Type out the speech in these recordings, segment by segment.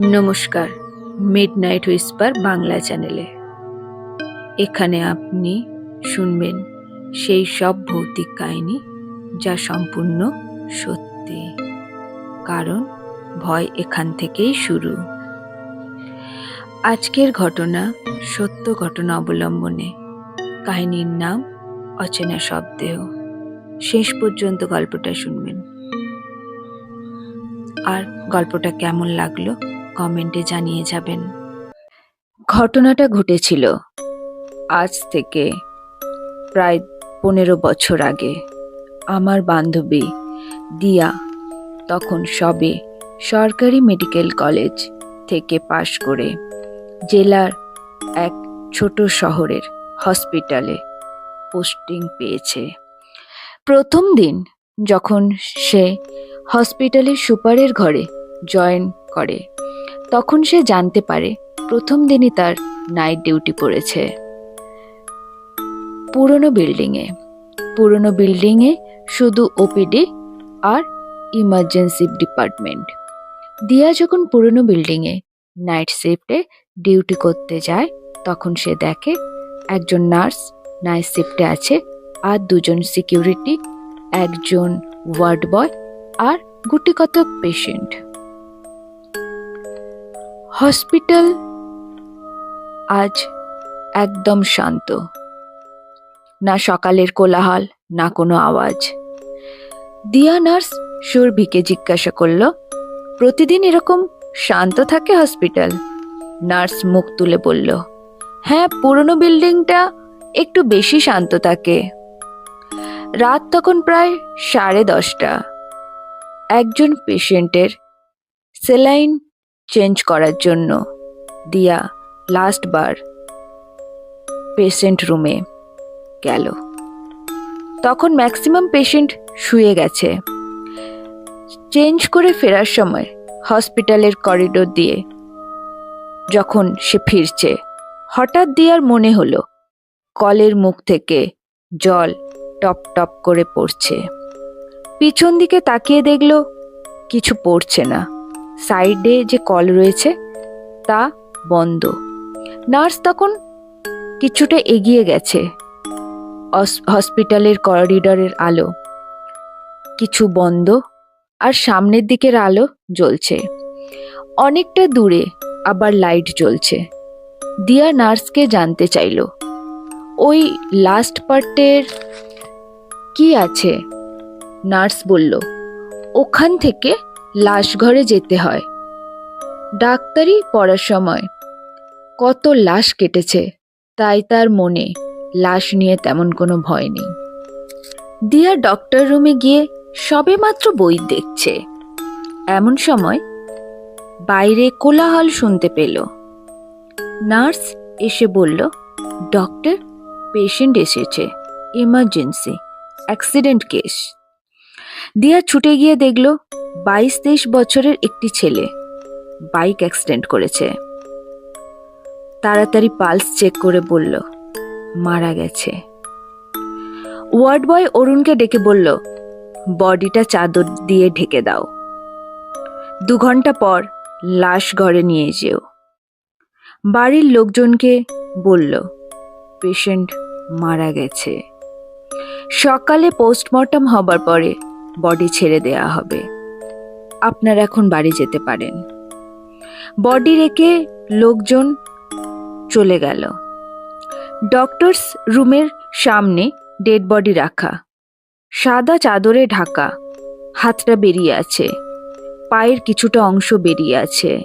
নমস্কার mid night whisper Bangla চ্যানেলে। এখানে আপনি শুনবেন সেই সব ভৌতিক কাহিনী যা সম্পূর্ণ সত্যি, কারণ ভয় এখান থেকেই শুরু। আজকের ঘটনা সত্য ঘটনা অবলম্বনে। কাহিনীর নাম অচেনা শব্দেহ। শেষ পর্যন্ত গল্পটা শুনবেন। আর গল্পটা কেমন লাগল কমেন্টে জানিয়ে যাবেন। ঘটনাটা ঘটেছিল আজ থেকে প্রায় পনেরো বছর আগে। আমার বান্ধবী দিয়া তখন সবে সরকারি মেডিকেল কলেজ থেকে পাশ করে জেলার এক ছোট শহরের হসপিটালে পোস্টিং পেয়েছে। প্রথম দিন যখন সে হসপিটালের সুপারের ঘরে জয়েন করে তখন সে জানতে পারে প্রথম দিনই তার নাইট ডিউটি পড়েছে। পুরনো বিল্ডিংয়ে পুরনো বিল্ডিংয়ে শুধু ওপিডি আর ইমার্জেন্সি ডিপার্টমেন্ট দিয়া যখন পুরনো বিল্ডিংয়ে নাইট শিফটে ডিউটি করতে যায়, তখন সে দেখে একজন নার্স নাইট শিফটে আছে আর দুজন সিকিউরিটি একজন ওয়ার্ড বয় আর গুটি কত পেশেন্ট হসপিটাল আজ একদম শান্ত। না সকালের কোলাহল, না কোনো আওয়াজ। দিয়া নার্স সুরভিকে জিজ্ঞাসা করল, প্রতিদিন এরকম শান্ত থাকে হসপিটাল? নার্স মুখ তুলে বলল হ্যাঁ পুরনো বিল্ডিংটা একটু বেশি শান্ত থাকে। রাত তখন প্রায় সাড়ে দশটা। একজন পেশেন্টের সেলাইন চেঞ্জ করার জন্য। দিয়া লাস্ট বার পেশেন্ট রুমে গেল। তখন ম্যাক্সিমাম পেশেন্ট শুয়ে গেছে। চেঞ্জ করে ফেরার সময় হসপিটালের করিডোর দিয়ে যখন সে ফিরছে, হঠাৎ দিয়ার মনে হলো, কলের মুখ থেকে জল টপ টপ করে পড়ছে। পিছন দিকে তাকিয়ে দেখল, কিছু পড়ছে না। সাইডে যে কল রয়েছে, তা বন্ধ। নার্স তখন কিছুটা এগিয়ে গেছে হস- হসপিটালের করিডরের আলো। কিছু বন্ধ আর সামনের দিকের আলো জ্বলছে। অনেকটা দূরে আবার লাইট জ্বলছে। দিয়া নার্সকে জানতে চাইলো, ওই লাস্ট পার্টের কি আছে? নার্স বলল, ওখান থেকে লাশ ঘরে যেতে হয়। ডাক্তারি পড়ার সময়। কত লাশ কেটেছে, তাই তার মনে লাশ নিয়ে তেমন কোনো ভয় নেই। দিয়া ডক্টর রুমে গিয়ে সবেমাত্র বই দেখছে। এমন সময় বাইরে কোলাহল শুনতে পেল। নার্স এসে বলল ডক্টর পেশেন্ট এসেছে ইমার্জেন্সি অ্যাক্সিডেন্ট কেস দিয়া ছুটে গিয়ে দেখল বাইশ তেইশ বছরের একটি ছেলে। বাইক অ্যাক্সিডেন্ট করেছে। তাড়াতাড়ি পালস চেক করে বলল, মারা গেছে। ওয়ার্ড বয় অরুণকে ডেকে বলল, বডিটা চাদর দিয়ে ঢেকে দাও। দু ঘণ্টা পর লাশ ঘরে নিয়ে যেও। বাড়ির লোকজনকে বলল, পেশেন্ট মারা গেছে। সকালে পোস্টমর্টম হবার পরে বডি ছেড়ে দেয়া হবে। আপনার এখন বাড়ি যেতে পারেন। বডি রেখে লোকজন চলে গেল। ডক্টরস রুমের সামনে ডেড বডি রাখা। সাদা চাদরে ঢাকা। হাতটা বেরিয়ে আছে। পায়ের কিছুটা অংশ বেরিয়ে আছে।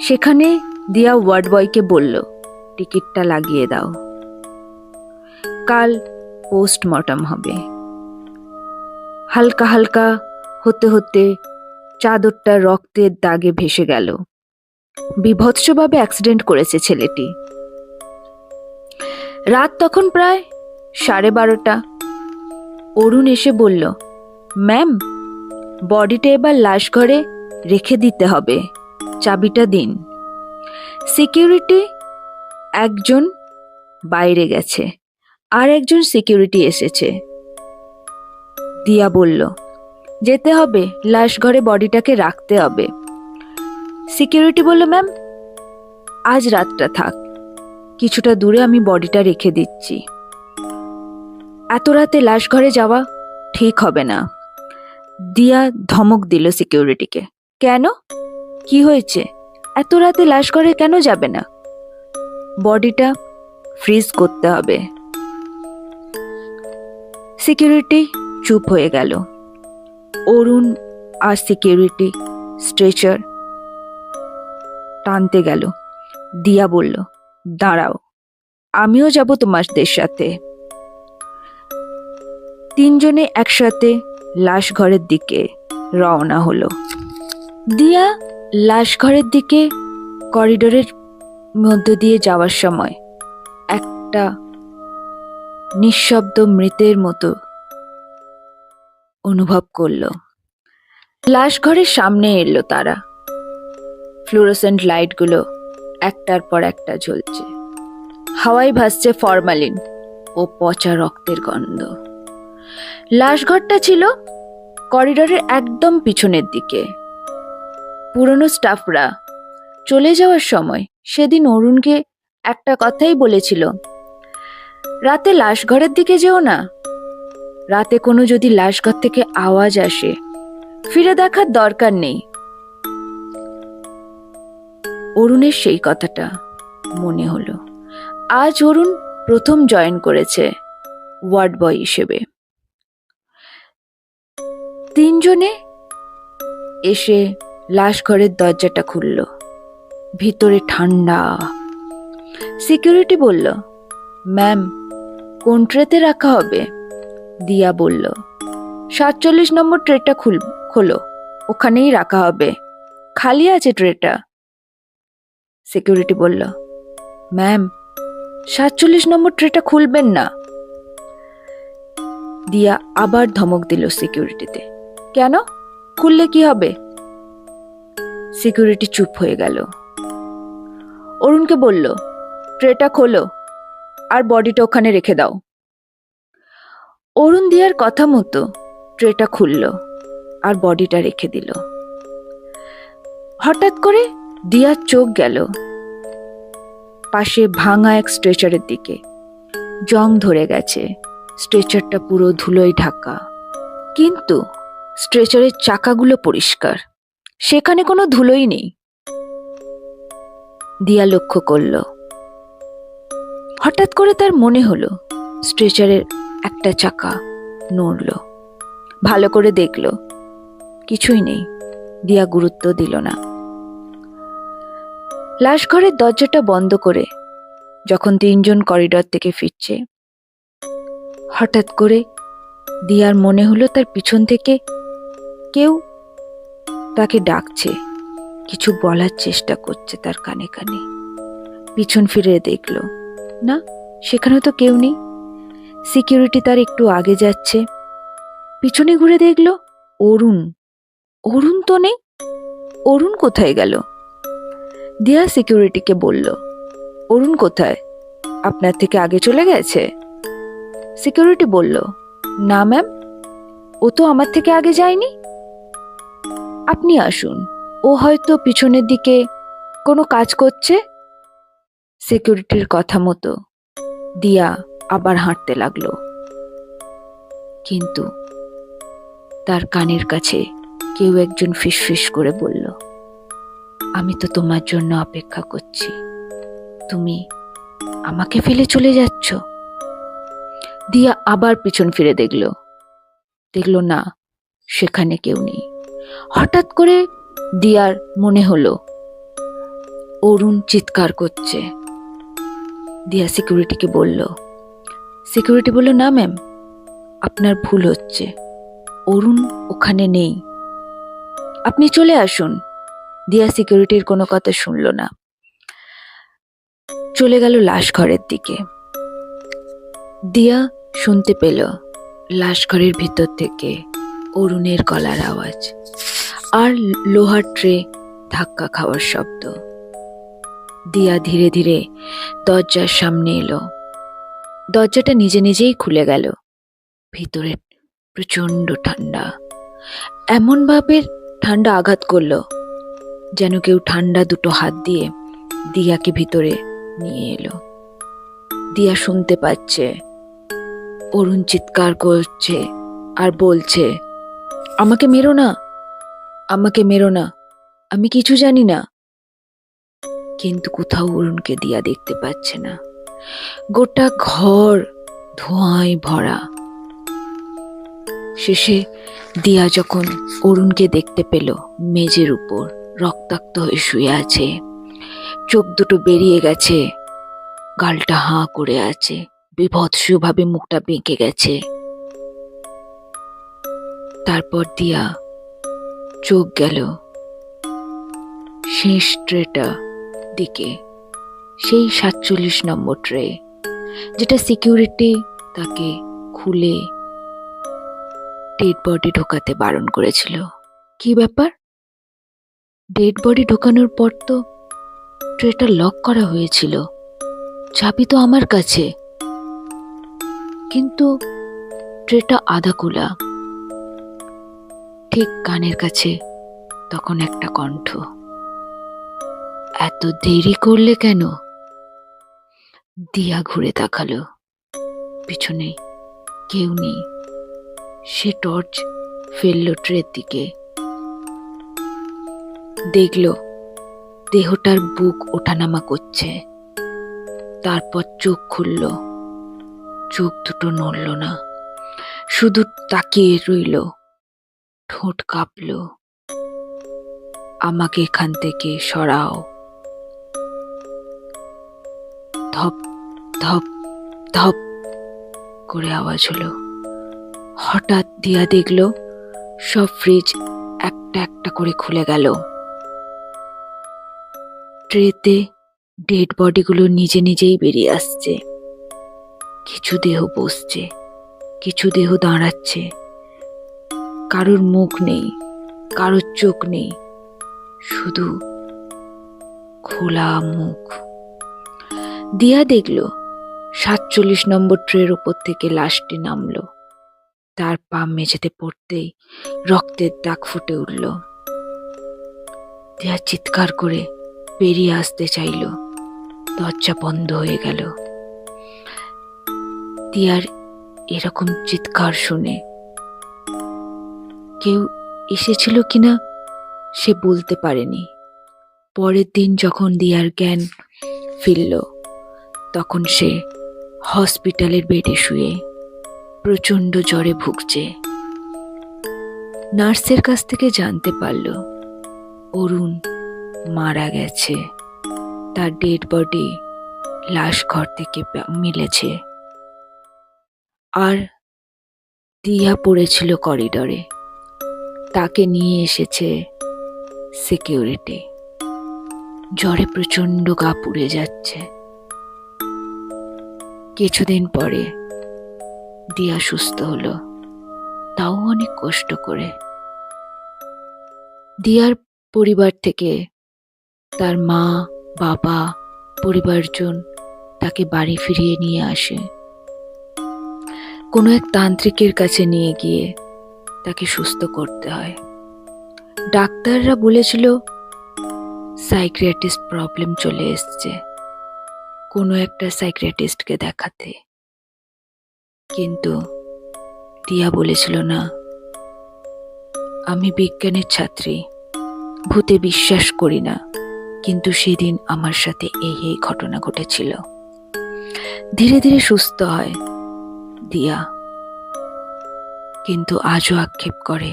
সেখানে দিয়া ওয়ার্ড বয়কে বলল, টিকিটটা লাগিয়ে দাও। কাল পোস্টমর্টম হবে। হালকা হালকা হতে হতে চাদরটা রক্তের দাগে ভেসে গেল। বিভৎসভাবে অ্যাক্সিডেন্ট করেছে ছেলেটি। রাত তখন প্রায় সাড়ে বারোটা। অরুণ এসে বলল, ম্যাম, বডিটা এবার লাশ ঘরে রেখে দিতে হবে। চাবিটা দিন। সিকিউরিটি একজন বাইরে গেছে, আর একজন সিকিউরিটি এসেছে। দিয়া বলল, যেতে হবে, লাশ ঘরে বডিটাকে রাখতে হবে। সিকিউরিটি বলল, ম্যাম, আজ রাতটা থাক, কিছুটা দূরে আমি বডিটা রেখে দিচ্ছি। এত রাতে লাশ ঘরে যাওয়া ঠিক হবে না। দিয়া ধমক দিল সিকিউরিটিকে কেন? কি হয়েছে? এত রাতে লাশ ঘরে কেন যাবে না? বডিটা ফ্রিজ করতে হবে। সিকিউরিটি চুপ হয়ে গেল। অরুণ আর সিকিউরিটি স্ট্রেচার টানতে গেল। দিয়া বলল, দাঁড়াও, আমিও যাব তোমাদের সাথে। তিনজনে একসাথে লাশ ঘরের দিকে রওনা হলো। দিয়া লাশ ঘরের দিকে করিডোরের মধ্য দিয়ে যাওয়ার সময় একটা নিঃশব্দ মৃতের মতো অনুভব করল। লাশ ঘরের সামনে এলো তারা। ফ্লুরোসেন্ট লাইটগুলো একটার পর একটা জ্বলছে। হাওয়ায় ভাসছে ফরমালিন ও পচা রক্তের গন্ধ। লাশঘরটা ছিল করিডোরের একদম পিছনের দিকে। পুরনো স্টাফরা চলে যাওয়ার সময় সেদিন অরুণকে একটা কথাই বলেছিল, রাতে লাশঘরের দিকে যেও না। রাতে কোনো যদি লাশঘর থেকে আওয়াজ আসে, ফিরে দেখার দরকার নেই। অরুণের সেই কথাটা মনে হলো। আজ অরুণ প্রথম জয়েন করেছে ওয়ার্ড বয় হিসেবে। তিনজনে এসে লাশ ঘরের দরজাটা খুলল। ভিতরে ঠান্ডা। সিকিউরিটি বলল, ম্যাম, কোন ট্রেতে রাখা হবে? দিয়া বলল, সাতচল্লিশ নম্বর ট্রেটা খুল, খোলো, ওখানেই রাখা হবে। খালি আছে ট্রেটা সিকিউরিটি বলল, ম্যাম, সাতচল্লিশ নম্বর ট্রেটা খুলবেন না। দিয়া আবার ধমক দিল সিকিউরিটিতে, কেন? খুললে কি হবে? সিকিউরিটি চুপ হয়ে গেল। অরুণকে বলল ট্রেটা খোলো, আর বডিটা ওখানে রেখে দাও। অরুণ দিয়ার কথা মতো ট্রেটা খুলল আর বডিটা রেখে দিল। হঠাৎ করে দিয়ার চোখ গেল পাশে ভাঙা এক স্ট্রেচারের দিকে। জং ধরে গেছে। স্ট্রেচারটা পুরো ধুলোয় ঢাকা। কিন্তু স্ট্রেচারের চাকাগুলো পরিষ্কার। সেখানে কোনো ধুলোই নেই। দিয়া লক্ষ্য করল। হঠাৎ করে তার মনে হলো, স্ট্রেচারের একটা চাকা নড়ল। ভালো করে দেখল। কিছুই নেই। দিয়া গুরুত্ব দিল না। লাশ ঘরের দরজাটা বন্ধ করে যখন তিনজন করিডর থেকে ফিরছে, হঠাৎ করে দিয়ার মনে হলো তার পিছন থেকে কেউ তাকে ডাকছে। কিছু বলার চেষ্টা করছে তার কানে কানে। পিছন ফিরে দেখল, না, সেখানে তো কেউ নেই। সিকিউরিটি তার একটু আগে যাচ্ছে। পিছনে ঘুরে দেখল অরুণ। অরুণ তো নেই? অরুণ কোথায় গেল? দিয়া সিকিউরিটিকে বলল, অরুণ কোথায়? আপনার থেকে আগে চলে গেছে? সিকিউরিটি বলল, না ম্যাম, ও তো আমার থেকে আগে যায়নি। আপনি আসুন, ও হয়তো পিছনের দিকে কোনো কাজ করছে? সিকিউরিটির কথা মতো। দিয়া আবার হাঁটতে লাগল। কিন্তু তার কানের কাছে কেউ একজন ফিসফিস করে বলল, আমি তো তোমার জন্য অপেক্ষা করছি। তুমি আমাকে ফেলে চলে যাচ্ছ? দিয়া আবার পিছন ফিরে দেখল। দেখল না, সেখানে কেউ নেই। হঠাৎ করে দিয়ার মনে হলো, অরুণ চিৎকার করছে। দিয়া সিকিউরিটিকে বলল সিকিউরিটি বলল, না ম্যাম আপনার ভুল হচ্ছে। অরুণ ওখানে নেই। আপনি চলে আসুন। দিয়া সিকিউরিটির কোনো কথা শুনল না। চলে গেল লাশ ঘরের দিকে। দিয়া শুনতে পেল লাশ ঘরের ভিতর থেকে অরুণের গলার আওয়াজ আর লোহার ট্রে ধাক্কা খাওয়ার শব্দ। দিয়া ধীরে ধীরে দরজার সামনে এলো। দরজাটা নিজে নিজেই খুলে গেল। ভিতরে প্রচণ্ড ঠান্ডা এমনভাবে ঠান্ডা আঘাত করল যেন কেউ ঠান্ডা দুটো হাত দিয়ে দিয়াকে ভিতরে নিয়ে এলো। দিয়া শুনতে পাচ্ছে। অরুণ চিৎকার করছে আর বলছে, আমাকে মেরো না, আমাকে মেরো না, আমি কিছু জানি না। কিন্তু কোথাও অরুণকে দিয়া দেখতে পাচ্ছে না। গোটা ঘর ধোঁয়ায় ভরা। শেষে দিয়া যখন অরুণকে দেখতে পেল মেজের উপর রক্তাক্ত হয়ে শুয়ে আছে, চোখ দুটো বেরিয়ে গেছে, গালটা হাঁ করে আছে, বিভৎসভাবে মুখটা বেঁকে গেছে। তারপর দিয়া চোখ গেল শেষ ট্রেটা দিকে। সেই সাতচল্লিশ নম্বর ট্রে, যেটা সিকিউরিটি তাকে খুলে ডেড বডি ঢোকাতে বারণ করেছিল। কি ব্যাপার? ডেড বডি ঢোকানোর পর তো ট্রেটা লক করা হয়েছিল। চাবি তো আমার কাছে। কিন্তু ট্রেটা আধা খোলা ঠিক কানের কাছে তখন একটা কণ্ঠ। এত দেরি করলে কেন? দিয়া ঘুরে তাকালো। পিছনে কেউ নেই। সে টর্চ ফেলল ট্রের দিকে। দেখল দেহটার বুক ওঠানামা করছে। তারপর চোখ খুলল। চোখ দুটো নড়ল না। শুধু তাকিয়ে রইল। ঠোঁট কাঁপল। আমাকে এখান থেকে সরাও। ধপ ধপ ধপ করে আওয়াজ হলো। হঠাৎ দিয়া দেখল, সব ফ্রিজ একটা একটা করে খুলে গেল। ট্রেতে ডেড বডিগুলো নিজে নিজেই বেরিয়ে আসছে। কিছু দেহ বসছে, কিছু দেহ দাঁড়াচ্ছে। কারোর মুখ নেই, কারোর চোখ নেই, শুধু খোলা মুখ। দিয়া দেখল সাতচল্লিশ নম্বর ট্রের ওপর থেকে লাশটি নামলো। তার পা মেঝেতে পড়তেই রক্তের দাগ ফুটে উঠল। দিয়া চিৎকার করে বেরিয়ে আসতে চাইল। দরজা বন্ধ হয়ে গেল। দিয়ার এরকম চিৎকার শুনে কেউ এসেছিল কিনা সে বলতে পারেনি। পরের দিন যখন দিয়ার জ্ঞান ফিরল, তখন সে হসপিটালের বেডে শুয়ে প্রচণ্ড জ্বরে ভুগছে। নার্সের কাছ থেকে জানতে পারল, অরুণ মারা গেছে। তার ডেড বডি লাশ ঘর থেকে মিলেছে। আর দিয়া পড়েছিল করিডরে। তাকে নিয়ে এসেছে সিকিউরিটি। জ্বরে প্রচণ্ড গা পুড়ে যাচ্ছে। কিছুদিন পরে দিয়া সুস্থ হলো। তাও অনেক কষ্ট করে। দিয়ার পরিবার থেকে তার মা, বাবা, পরিবারজন তাকে বাড়ি ফিরিয়ে নিয়ে আসে। কোনো এক তান্ত্রিকের কাছে নিয়ে গিয়ে তাকে সুস্থ করতে হয়। ডাক্তাররা বলেছিল সাইক্রিয়াটিস্ট প্রবলেম চলে এসছে। কোনো একটা সাইক্রেটিস্টকে দেখাতে। কিন্তু দিয়া বলেছিল না, আমি বিজ্ঞানের ছাত্রী, ভূতে বিশ্বাস করি না, কিন্তু সেদিন আমার সাথে এই এই ঘটনা ঘটেছিল। ধীরে ধীরে সুস্থ হয় দিয়া কিন্তু আজও আক্ষেপ করে,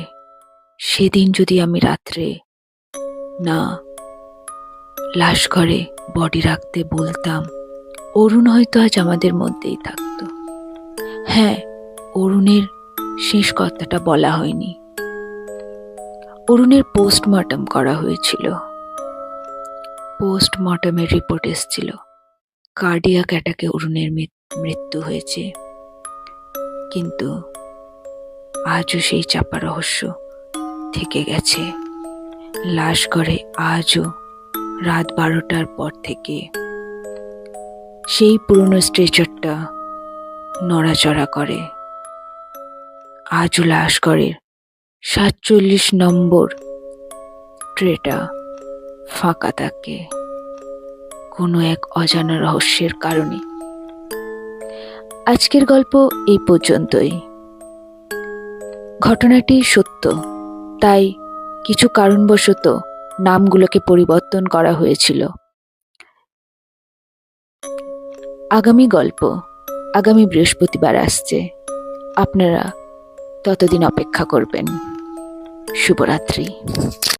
সেদিন যদি আমি রাত্রে না, লাশ ঘরে বডি রাখতে বলতাম অরুণ হয়তো আজ আমাদের মধ্যেই থাকতো। হ্যাঁ অরুণের শেষ কথাটা বলা হয়নি। অরুণের পোস্টমর্টম করা হয়েছিল। পোস্টমর্টমের রিপোর্ট এসেছিল। কার্ডিয়াক অ্যাটাকে অরুণের মৃত্যু হয়েছে। কিন্তু আজও সেই চাপা রহস্য থেকে গেছে। লাশ ঘরে আজও রাত বারোটার পর থেকে সেই পুরনো স্ট্রেচারটা নড়াচড়া করে। আজও লাশ ঘরের সাতচল্লিশ নম্বর ট্রেটা ফাঁকা থাকে কোনো এক অজানা রহস্যের কারণে। আজকের গল্প এই পর্যন্তই। ঘটনাটি সত্য, তাই কিছু কারণবশত নামগুলোকে পরিবর্তন করা হয়েছিল। আগামী গল্প আগামী বৃহস্পতিবার আসছে। আপনারা ততদিন অপেক্ষা করবেন। শুভরাত্রি।